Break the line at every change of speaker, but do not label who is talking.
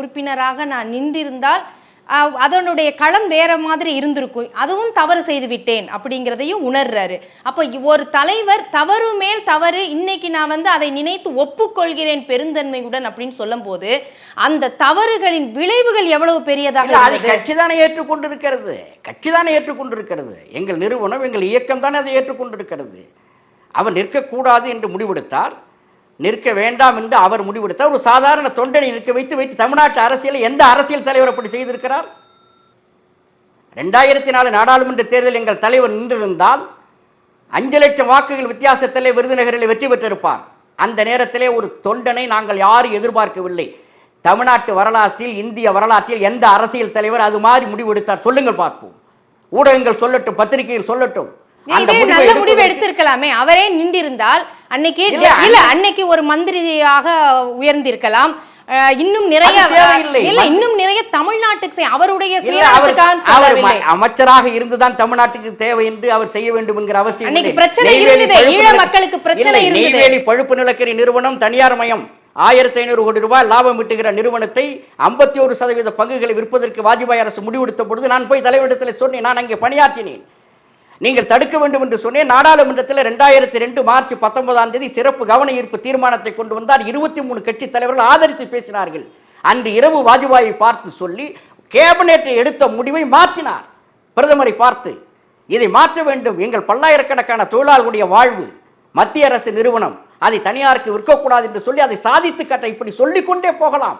உறுப்பினராக நான் நின்றிருந்தால் அதனுடைய களம் வேற மாதிரி இருந்திருக்கும். அதுவும் தவறு செய்து விட்டேன் அப்படிங்கிறதையும் உணர்றாரு. அப்போ ஒரு தலைவர் தவறு மேல் தவறு இன்னைக்கு நான் வந்து அதை நினைத்து ஒப்புக்கொள்கிறேன் பெருந்தன்மையுடன் அப்படின்னு சொல்லும்போது அந்த தவறுகளின் விளைவுகள் எவ்வளவு பெரியதாக
அதை கட்சி தானே ஏற்றுக்கொண்டிருக்கிறது. கட்சி தானே ஏற்றுக்கொண்டிருக்கிறது. எங்கள் நிறுவனம் எங்கள் இயக்கம் தானே அதை ஏற்றுக்கொண்டிருக்கிறது. அவர் நிற்கக்கூடாது என்று முடிவெடுத்தார் நிற்க வேண்டாம் என்று அவர் முடிவெடுத்தார். ஒரு சாதாரண தொண்டனை நிற்க வைத்து வைத்து தமிழ்நாட்டு அரசியலை எந்த அரசியல் தலைவர் அப்படி செய்திருக்கிறார்? ரெண்டாயிரத்தி நாலு நாடாளுமன்ற தேர்தலில் எங்கள் தலைவர் நின்றிருந்தால் அஞ்சு லட்சம் வாக்குகள் வித்தியாசத்திலே விருதுநகரில் வெற்றி பெற்றிருப்பார். அந்த நேரத்திலே ஒரு தொண்டனை நாங்கள் யாரும் எதிர்பார்க்கவில்லை. தமிழ்நாட்டு வரலாற்றில் இந்திய வரலாற்றில் எந்த அரசியல் தலைவர் அது மாதிரி முடிவெடுத்தார்? சொல்லுங்கள் பார்ப்போம். ஊடகங்கள் சொல்லட்டும் பத்திரிகைகள் சொல்லட்டும். அந்த
இதே
முடிவை
நல்ல முடிவு எடுத்திருக்கலாமே. அவரே நின்றிருந்தால் அன்னைக்கு
இல்ல,
அன்னைக்கு ஒரு மந்திரியாக உயர்ந்திருக்கலாம் இன்னும் நிறைய. இல்ல இன்னும் நிறைய தமிழ்நாட்டுக்கு அவருடைய
அமைச்சராக இருந்துதான் தமிழ்நாட்டுக்கு தேவை என்று அவர் செய்ய வேண்டும் என்கிற அவசியம்.
பிரச்சனை இருந்ததே, ஈழ மக்களுக்கு பிரச்சனை.
நெய்வேலி பழுப்பு நிலக்கரி நிறுவனம் தனியார் மயம் ஆயிரத்தி ஐநூறு கோடி ரூபாய் லாபம் ஈட்டுகிற நிறுவனத்தை ஐம்பத்தி ஒரு சதவீத பங்குகளை விற்பதற்கு வாஜ்பாய் அரசு முடிவெடுத்த பொழுது நான் போய் தலைவரிடத்தில் சொன்னேன் நான் அங்கே பணியாற்றினேன் நீங்கள் தடுக்க வேண்டும் என்று சொன்னேன். நாடாளுமன்றத்தில் ரெண்டாயிரத்தி ரெண்டு மார்ச் பத்தொன்பதாம் தேதி சிறப்பு கவன ஈர்ப்பு தீர்மானத்தை கொண்டு வந்தார். இருபத்தி மூணு கட்சி தலைவர்கள் ஆதரித்து பேசினார்கள். அன்று இரவு வாஜ்பாயை பார்த்து சொல்லி கேபினெட்டை எடுத்த முடிவை மாற்றினார். பிரதமரை பார்த்து இதை மாற்ற வேண்டும். எங்கள் பல்லாயிரக்கணக்கான தொழிலாளர்களுடைய வாழ்வு மத்திய அரசு நிறுவனம் அதை தனியாருக்கு விற்கக்கூடாது என்று சொல்லி அதை சாதித்து கட்ட இப்படி சொல்லிக்கொண்டே போகலாம்.